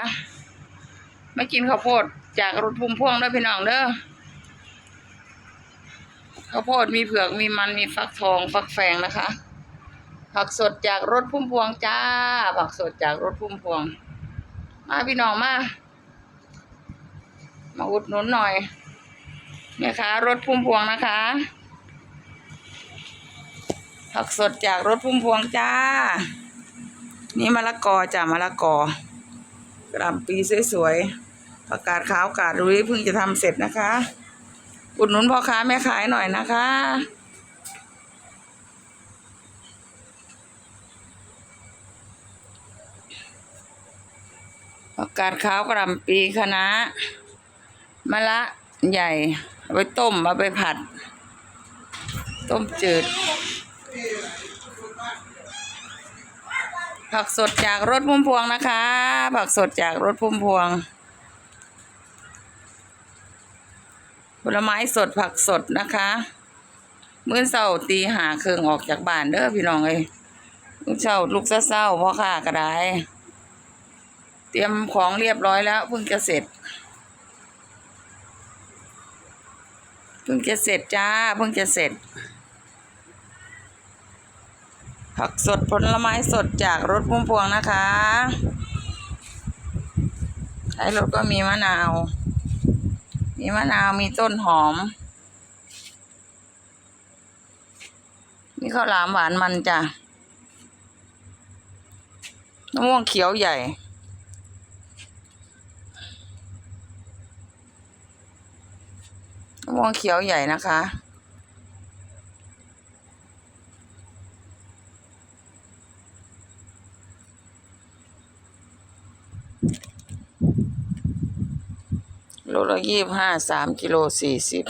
ะไม่กินข้าวโพดจากรถพุ่มพวงด้อพี่น้องเด้อข้าวโพดมีเผือกมีมันมีฟักทองฟักแฟงนะคะ ผักสดจากรถพุ่มพวงจ้า ผักสดจากรถพุ่มพวง มาพี่น้องมา มาอุดหนุนหน่อยนี่ยค่ะรถพุ่มพวงนะคะ ผักสดจากรถพุ่มพวงจ้า นี่มะละกอจ้ะมะละกอ กระหลำปีสวยๆประกาศขาวกาดรุยเพิ่งจะทำเสร็จนะคะ อุดหนุนพ่อค้าแม่ขายหน่อยนะคะ ผักกาดขาวกระหลำปีคะน้ามะละใหญ่เอาไปต้มเอาไปผัด ต้มจืด ผักสดจากรถพุ่มพวงนะคะ ผักสดจากรถพุ่มพวง ผลไม้สดผักสดนะคะมื้อเช้าตีหาเครื่องออกจากบ้านเด้อพี่น้องเอ้ยลูกเช้าลูกเศร้าพ่อค้าก็ได้ เตรียมของเรียบร้อยแล้วเพิ่งจะเสร็จเพิ่งจะเสร็จจ้าเพิ่งจะเสร็จ ผักสดผลไม้สดจากรถพุ่มพวงนะคะท้ายรถก็มีมะนาว มีมะนาว มีต้นหอม มีข้าวหลามหวานมันจ้ะมะม่วงเขียวใหญ่ มะม่วงเขียวใหญ่นะคะ โลละยี่บห้าสามกิโลสี่สิบ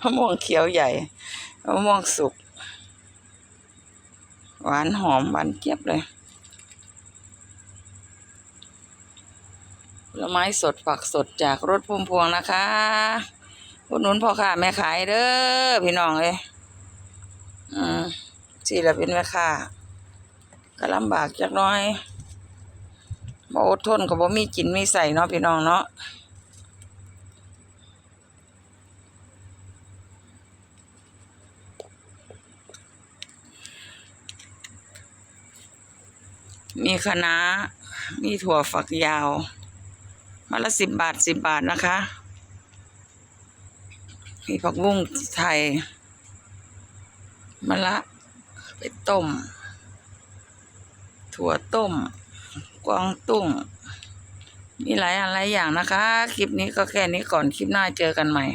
มะม่วงเขียวใหญ่มะม่วงสุก หวานหอมหวานเจี๊ยบเลยผลไม้สดผักสดจากรถพุ่มพวงนะคะอุดหนุนพ่อค้าแม่ขายเด้อพี่น้องเอ้ยอืมสี่ละเป็นแม่ค้าก็ลำบากจักน้อย บ่อดทนก็บ่มีกินมีใส่เนาะพี่น้องเนาะมีคะน้ามีถั่วฝักยาวมาละสิบบาทสิบบาทนะคะ มีผักบุ้งไทยมะละไปต้ม ถั่วต้ม กวางตุ้ง มีหลายอะไรอย่างนะคะ คลิปนี้ก็แค่นี้ก่อน คลิปหน้าเจอกันใหม่